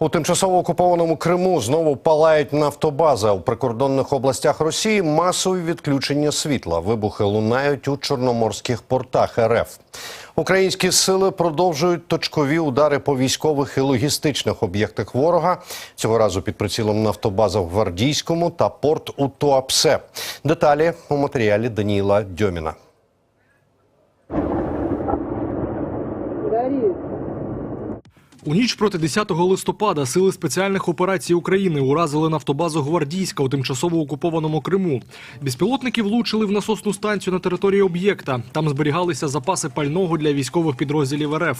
У тимчасово окупованому Криму знову палають нафтобаза. У прикордонних областях Росії масові відключення світла. Вибухи лунають у чорноморських портах РФ. Українські сили продовжують точкові удари по військових і логістичних об'єктах ворога. Цього разу під прицілом нафтобаза в Гвардійському та порт у Туапсе. Деталі у матеріалі Даніла Дьоміна. У ніч проти 10 листопада сили спеціальних операцій України уразили нафтобазу Гвардійська у тимчасово окупованому Криму. Безпілотники влучили в насосну станцію на території об'єкта. Там зберігалися запаси пального для військових підрозділів РФ.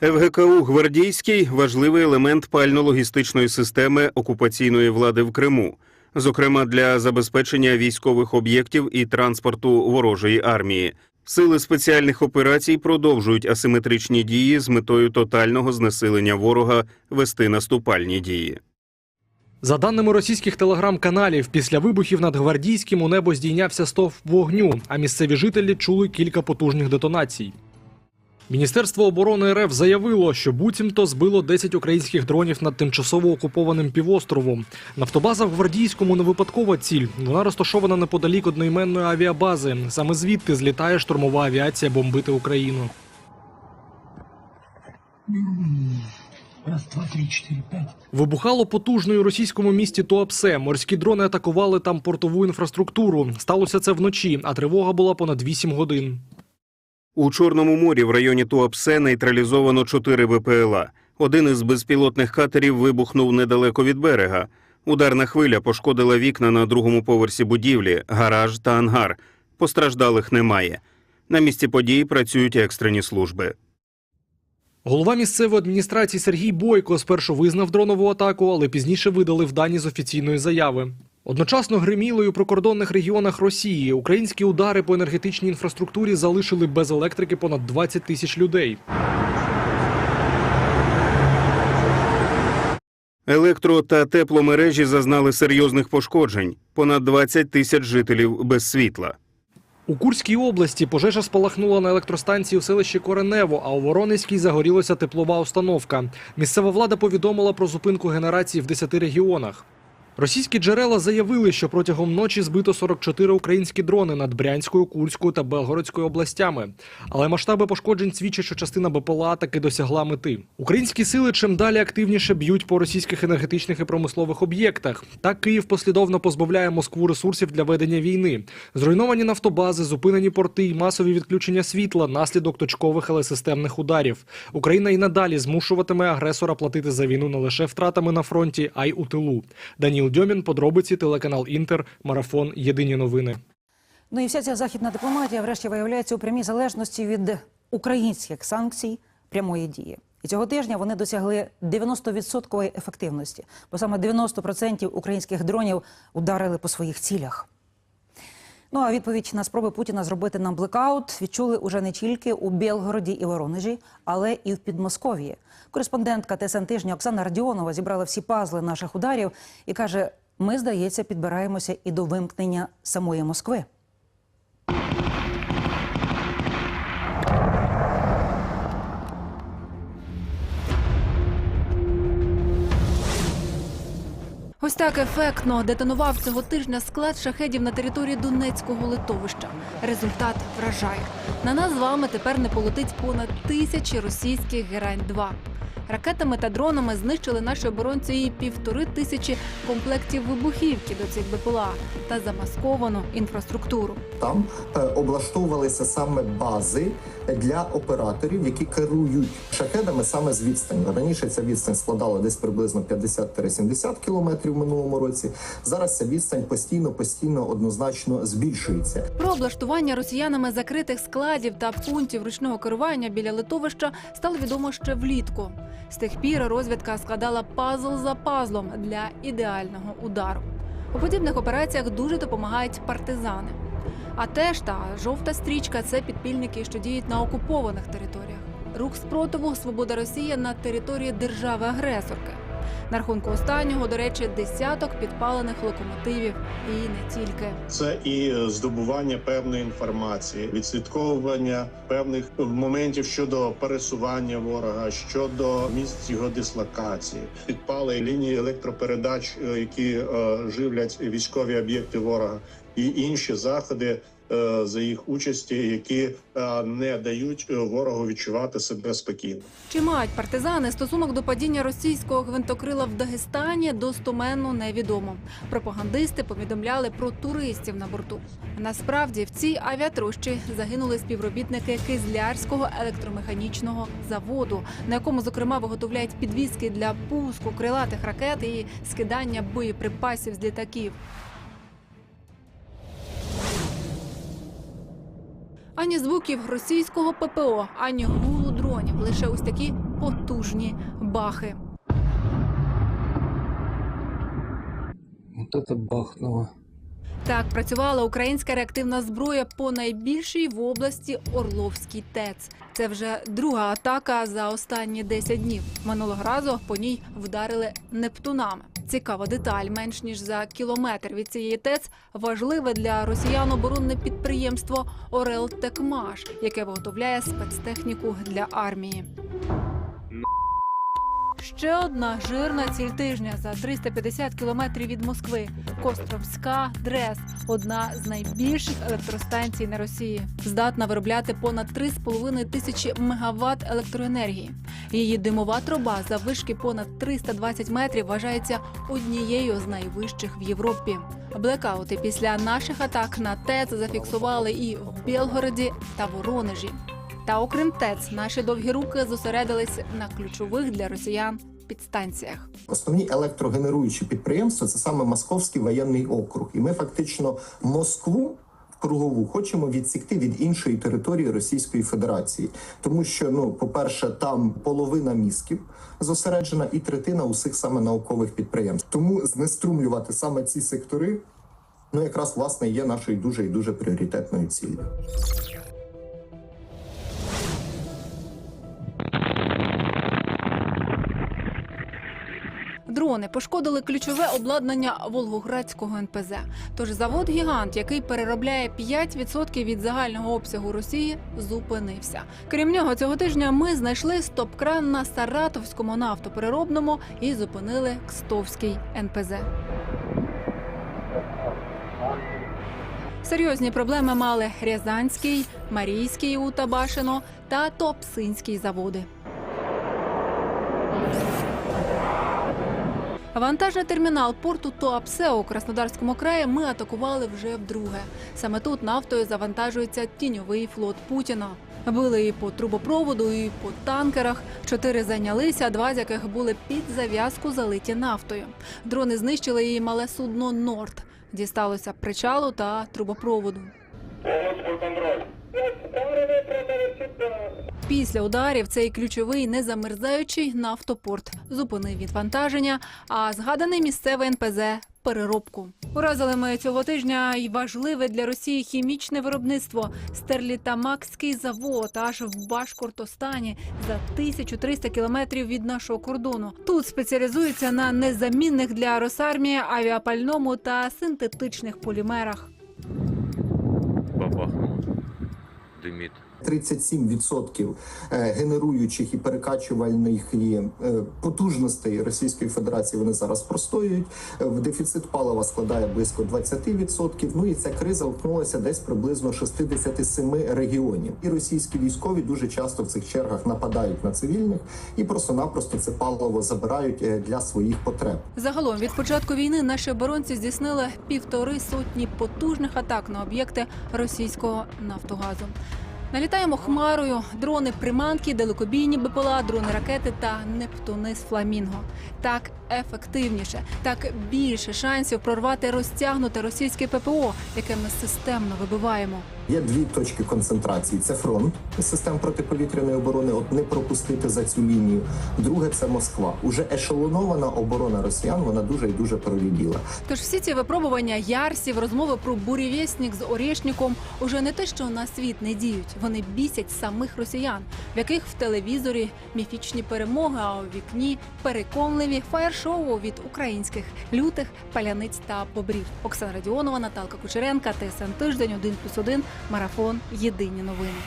ФГКУ Гвардійський важливий елемент пально-логістичної системи окупаційної влади в Криму, зокрема для забезпечення військових об'єктів і транспорту ворожої армії. Сили спеціальних операцій продовжують асиметричні дії з метою тотального знесилення ворога вести наступальні дії. За даними російських телеграм-каналів, після вибухів над Гвардійським у небо здійнявся стовп вогню, а місцеві жителі чули кілька потужних детонацій. Міністерство оборони РФ заявило, що буцімто збило 10 українських дронів над тимчасово окупованим півостровом. Нафтобаза в Гвардійському не випадкова ціль. Вона розташована неподалік одноіменної авіабази. Саме звідти злітає штурмова авіація бомбити Україну. Раз, два, три, четыре, пять. Вибухало потужно у російському місті Туапсе. Морські дрони атакували там портову інфраструктуру. Сталося це вночі, а тривога була понад 8 годин. У Чорному морі в районі Туапсе нейтралізовано чотири БПЛА. Один із безпілотних катерів вибухнув недалеко від берега. Ударна хвиля пошкодила вікна на другому поверсі будівлі, гараж та ангар. Постраждалих немає. На місці події працюють екстрені служби. Голова місцевої адміністрації Сергій Бойко спершу визнав дронову атаку, але пізніше видалив дані з офіційної заяви. Одночасно гриміло й у прикордонних регіонах Росії. Українські удари по енергетичній інфраструктурі залишили без електрики понад 20 тисяч людей. Електро та тепломережі зазнали серйозних пошкоджень. Понад 20 тисяч жителів без світла. У Курській області пожежа спалахнула на електростанції у селищі Коренево, а у Воронезькій загорілася теплова установка. Місцева влада повідомила про зупинку генерації в 10 регіонах. Російські джерела заявили, що протягом ночі збито 44 українські дрони над Брянською, Курською та Белгородською областями. Але масштаби пошкоджень свідчать, що частина БПЛА таки досягла мети. Українські сили чим далі активніше б'ють по російських енергетичних і промислових об'єктах. Так Київ послідовно позбавляє Москву ресурсів для ведення війни. Зруйновані нафтобази, зупинені порти і масові відключення світла наслідок точкових, але системних ударів. Україна і надалі змушуватиме агресора платити за війну не лише втратами на фронті, а й у тилу. Даніл Дьомін, подробиці, телеканал Інтер, марафон. Єдині новини. Ну і вся ця західна дипломатія, врешті, виявляється у прямій залежності від українських санкцій прямої дії. І цього тижня вони досягли 90% ефективності, бо саме 90% українських дронів ударили по своїх цілях. Ну а відповідь на спроби Путіна зробити нам блекаут відчули уже не тільки у Білгороді і Воронежі, але і в Підмосков'ї. Кореспондентка ТСН тижня Оксана Радіонова зібрала всі пазли наших ударів і каже: ми, здається, підбираємося і до вимкнення самої Москви. Ось так ефектно детонував цього тижня склад шахедів на території Донецького литовища. Результат вражає. На нас з вами тепер не полетить понад тисячі російських герань-2. Ракетами та дронами знищили наші оборонці і півтори тисячі комплектів вибухівки до цих БПЛА та замасковану інфраструктуру. Там е, облаштовувалися саме бази для операторів, які керують шахедами саме з відстані. Раніше ця відстань складала десь приблизно 50-70 кілометрів в минулому році. Зараз ця відстань постійно, постійно однозначно збільшується. Про облаштування росіянами закритих складів та пунктів ручного керування біля литовища стало відомо ще влітку. З тих пір розвідка складала пазл за пазлом для ідеального удару. У подібних операціях дуже допомагають партизани. А теж та жовта стрічка це підпільники, що діють на окупованих територіях. Рух спротиву Свобода Росія на території держави-агресорки. На рахунку останнього, до речі, десяток підпалених локомотивів і не тільки. Це і здобування певної інформації, відслідковування певних моментів щодо пересування ворога, щодо місць його дислокації, підпали лінії електропередач, е, які е, живлять військові об'єкти ворога, і інші заходи. Е, За їх участі, які е, не дають е, ворогу відчувати себе спокійно. Чи мають партизани стосунок до падіння російського гвинтокрила в Дагестані достоменно невідомо. Пропагандисти повідомляли про туристів на борту. Насправді в цій авіатрощі загинули співробітники Кизлярського електромеханічного заводу, на якому зокрема виготовляють підвіски для пуску крилатих ракет і скидання боєприпасів з літаків. Ані звуків російського ППО, ані гулу дронів, лише ось такі потужні бахи. Вот это бахнуло. Так працювала українська реактивна зброя по найбільшій в області Орловській ТЕЦ. Це вже друга атака за останні 10 днів. Минулого разу по ній вдарили нептунами. Цікава деталь, менш ніж за кілометр від цієї ТЕЦ важливе для росіян оборонне підприємство Орел Текмаш, яке виготовляє спецтехніку для армії. Ще одна жирна ціль тижня за 350 кілометрів від Москви. Костромська ДРЕС одна з найбільших електростанцій на Росії. Здатна виробляти понад 3,5 тисячі мегаватт електроенергії. Її димова труба за вишки понад 320 метрів вважається однією з найвищих в Європі. Блекаути після наших атак на ТЕЦ зафіксували і в Білгороді та Воронежі. Та окрім ТЕЦ, наші довгі руки зосередились на ключових для росіян підстанціях. Основні електрогенеруючі підприємства це саме Московський воєнний округ, і ми фактично Москву. Кругову хочемо відсікти від іншої території Російської Федерації, тому що ну, по-перше, там половина мізків зосереджена і третина усіх саме наукових підприємств. Тому знеструмлювати саме ці сектори, ну якраз власне є нашою дуже і дуже пріоритетною ціллю. Дрони пошкодили ключове обладнання Волгоградського НПЗ. Тож завод гігант, який переробляє 5% від загального обсягу Росії, зупинився. Крім нього, цього тижня ми знайшли стоп-кран на Саратовському нафтопереробному і зупинили Кстовський НПЗ. Серйозні проблеми мали Рязанський, Марійський у Табашино та Топсинський заводи. Вантажний термінал порту Туапсе у Краснодарському краї ми атакували вже вдруге. Саме тут нафтою завантажується тіньовий флот Путіна. Били і по трубопроводу, і по танкерах. Чотири зайнялися, два з яких були під зав'язку залиті нафтою. Дрони знищили і мале судно Норд. Дісталося причалу та трубопроводу. Після ударів цей ключовий незамерзаючий нафтопорт зупинив відвантаження, а згаданий місцевий НПЗ переробку. Уразили ми цього тижня й важливе для Росії хімічне виробництво Стерлітамакський завод аж в Башкортостані за 1300 кілометрів від нашого кордону. Тут спеціалізується на незамінних для Росармії авіапальному та синтетичних полімерах. бабахнуло. Димит. 37% е, генеруючих і перекачувальних е, потужностей Російської Федерації вони зараз простоюють. Е, В дефіцит палива складає близько 20%. Ну і ця криза вткнулася десь приблизно 67 регіонів. І російські військові дуже часто в цих чергах нападають на цивільних і просто-напросто це паливо забирають для своїх потреб. Загалом від початку війни наші оборонці здійснили півтори сотні потужних атак на об'єкти російського нафтогазу. Налітаємо хмарою, дрони приманки, далекобійні БПЛА, дрони ракети та нептуни з фламінго. Так ефективніше, так більше шансів прорвати розтягнуте російське ППО, яке ми системно вибиваємо. Є дві точки концентрації: це фронт систем протиповітряної оборони, от не пропустити за цю лінію. Друге це Москва. Уже ешелонована оборона росіян. Вона дуже і дуже проріділа. Тож всі ці випробування ярсів, розмови про бурєвєснік з Орєшніком уже не те, що на світ не діють. Вони бісять самих росіян, в яких в телевізорі міфічні перемоги, а у вікні переконливі фаєр-шоу від українських лютих паляниць та бобрів. Оксана Радіонова, Наталка Кучеренка, ТСН Тиждень, 1+,1, Марафон. Єдині новини.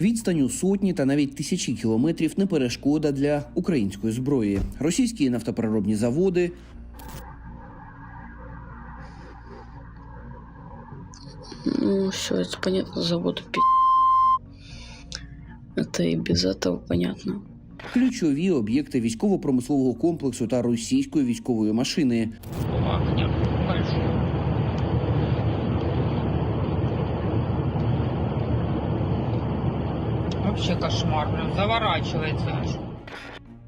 Відстань у сотні та навіть тисячі кілометрів не перешкода для української зброї. Російські нафтопереробні заводи Ну, все, это понятно, завод пи***. Это и без этого понятно. ключові об'єкти військово-промислового комплексу та російської військової машини. Вообще кошмар, прям заворачивается.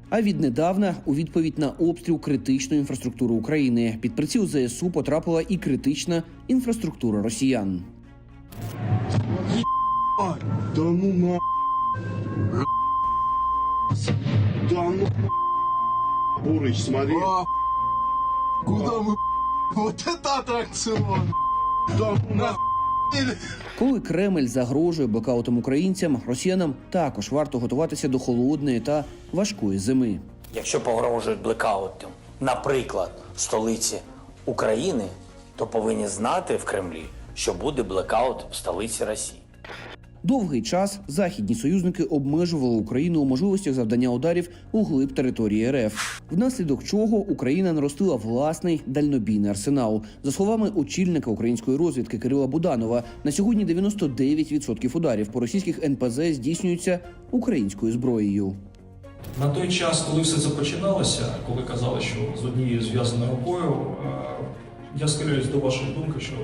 А віднедавна, у відповідь на обстріл критичної інфраструктури України, під приціл ЗСУ потрапила і критична інфраструктура росіян. Да ну на. Да ну. Бурыч, смотри. Куда мы? Вот это аттракцион. Да ну на. коли Кремль загрожує блокаутом українцям, росіянам також варто готуватися до холодної та важкої зими. Якщо погрожують блекаутом, наприклад, столиці України, то повинні знати в Кремлі, що буде блекаут в столиці Росії. Довгий час західні союзники обмежували Україну у можливостях завдання ударів у глиб території РФ, внаслідок чого Україна наростила власний дальнобійний арсенал. За словами очільника української розвідки Кирила Буданова, на сьогодні 99% ударів по російських НПЗ здійснюються українською зброєю. На той час, коли все це починалося, коли казали, що з однією зв'язаною рукою, е, я схиляюсь до вашої думки, що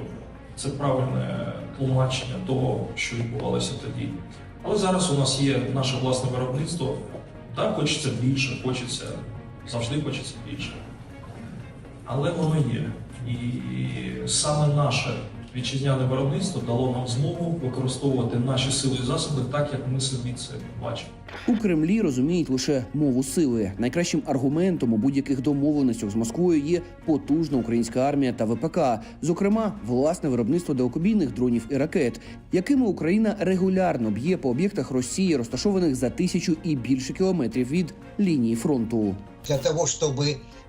це правильне тлумачення того, що відбувалося тоді. Але зараз у нас є наше власне виробництво. Так, хочеться більше, хочеться, завжди хочеться більше. Але воно є. І саме наше вітчизняне виробництво дало нам змогу використовувати наші сили і засоби так, як ми собі це бачимо. У Кремлі розуміють лише мову сили. Найкращим аргументом у будь-яких домовленостях з Москвою є потужна українська армія та ВПК, зокрема, власне виробництво далекобійних дронів і ракет, якими Україна регулярно б'є по об'єктах Росії, розташованих за тисячу і більше кілометрів від лінії фронту. для того, э,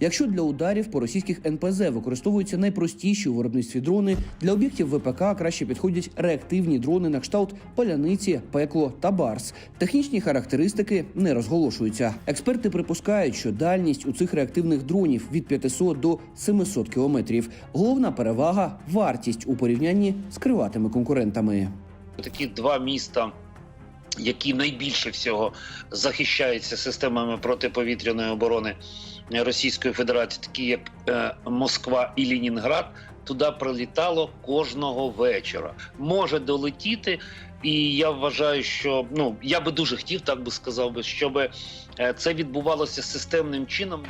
Якщо для ударів по російських НПЗ використовуються найпростіші у виробництві дрони, для об'єктів ВПК краще підходять реактивні дрони на кшталт паляниці, пекло та барс. Технічні характеристики не розголошуються. Експерти припускають, що дальність у цих реактивних дронів від 500 до 700 кілометрів. Головна перевага вартість у порівнянні з криватими конкурентами. Такі два міста, які найбільше всього захищаються системами протиповітряної оборони Російської Федерації, такі як е, Москва і Лінінград, туди прилітало кожного вечора. Може долетіти, і я вважаю, що ну я би дуже хотів, так би сказав би, щоб е, це відбувалося системним чином.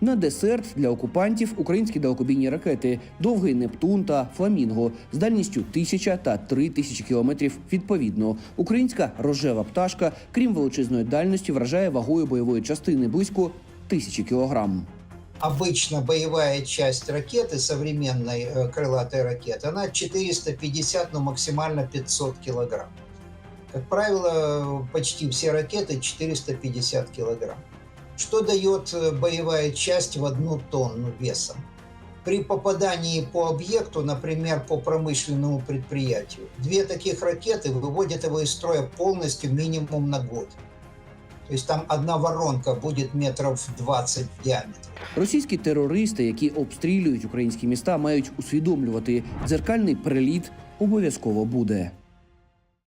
На десерт для окупантів українські далекобійні ракети Довгий Нептун та Фламінго з дальністю 1000 та 3000 кілометрів відповідно. Українська рожева пташка, крім величезної дальності, вражає вагою бойової частини близько тисячі кілограм. Обычно боевая часть ракеты, современной э, крылатой ракеты, она 450, но максимально 500 килограмм. Как правило, почти все ракеты 450 килограмм. Что дает э, боевая часть в одну тонну весом? При попадании по объекту, например, по промышленному предприятию, две таких ракеты выводят его из строя полностью минимум на год. То есть там одна воронка будет метров 20 в диаметре. Російські терористи, які обстрілюють українські міста, мають усвідомлювати дзеркальний приліт обов'язково буде.